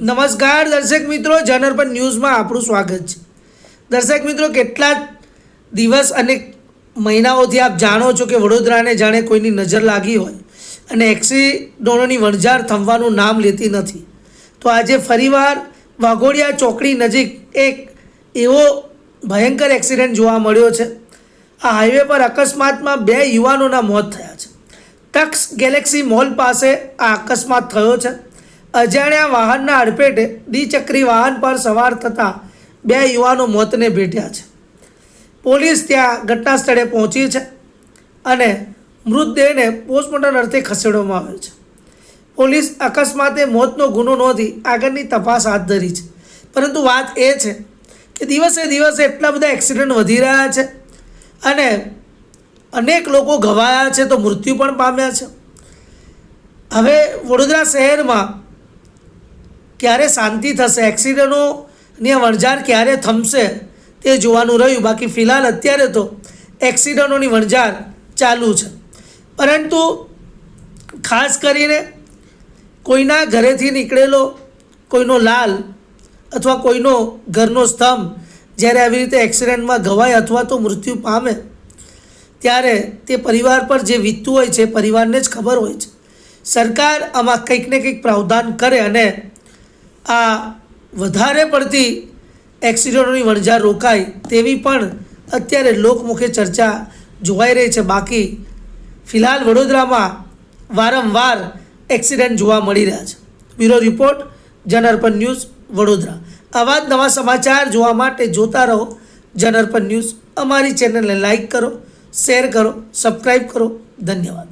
નમસ્કાર દર્શક મિત્રો જનરપન ન્યૂઝમાં આપણું સ્વાગત છે. દર્શક મિત્રો કેટલા દિવસ અને મહિનાઓથી આપ જાણો છો કે વડોદરાને જાણે કોઈની નજર લાગી હોય અને એક્સિડન્ટોની વણઝાર થમવાનું નામ લેતી નથી. તો આજે ફરીવાર વાઘોડિયા ચોકડી નજીક એક એવો ભયંકર એક્સિડન્ટ જોવા મળ્યો છે. આ હાઈવે પર અકસ્માતમાં બે યુવાનોના મોત થયા છે. ટક્સ ગેલેક્સી મોલ પાસે આ અકસ્માત થયો છે. અજાણ્યા વાહનના અડફેટે દ્વિચક્રી વાહન પર સવાર થતાં બે યુવાનો મોતને ભેટ્યા છે. પોલીસ ત્યાં ઘટના સ્થળે પહોંચી છે અને મૃતદેહને પોસ્ટમોર્ટમ અર્થે ખસેડવામાં આવ્યો છે. પોલીસ અકસ્માતે મોતનો ગુનો નોંધી આગળની તપાસ હાથ ધરી છે. પરંતુ વાત એ છે કે દિવસે દિવસે એટલા બધા એક્સિડન્ટ વધી રહ્યા છે અને અનેક લોકો ઘવાયા છે તો મૃત્યુ પણ પામ્યા છે. હવે વડોદરા શહેરમાં ક્યારે શાંતિ થશે? એક્સિડન્ટોની વણઝાર ક્યારે થમશે તે જોવાનું રહ્યું. બાકી ફિલહાલ અત્યારે તો એક્સિડન્ટોની વણઝાર ચાલુ છે. પરંતુ ખાસ કરીને કોઈના ઘરેથી નીકળેલો કોઈનો લાલ અથવા કોઈનો ઘરનો સ્તંભ જ્યારે આવી રીતે એક્સિડન્ટમાં ઘવાય અથવા તો મૃત્યુ પામે, ત્યારે તે પરિવાર પર જે વીતતું હોય છે પરિવારને જ ખબર હોય છે. સરકાર આમાં કંઈક ને કંઈક પ્રાવધાન કરે અને આ વધારે પડતી એક્સિડન્ટોની વણઝાર રોકાય તેવી પણ અત્યારે લોકમુખે ચર્ચા જોવાઈ રહી છે. બાકી ફિલહાલ વડોદરામાં વારંવાર એક્સિડન્ટ જોવા મળી રહ્યા છે. Bureau report Janarpan news, Vadodara. આવા જ નવા સમાચાર જોવા માટે જોતા રહો. જનઅર્પણ ન્યૂઝ અમારી ચેનલને લાઈક કરો, શેર કરો સબસ્ક્રાઈબ કરો. ધન્યવાદ.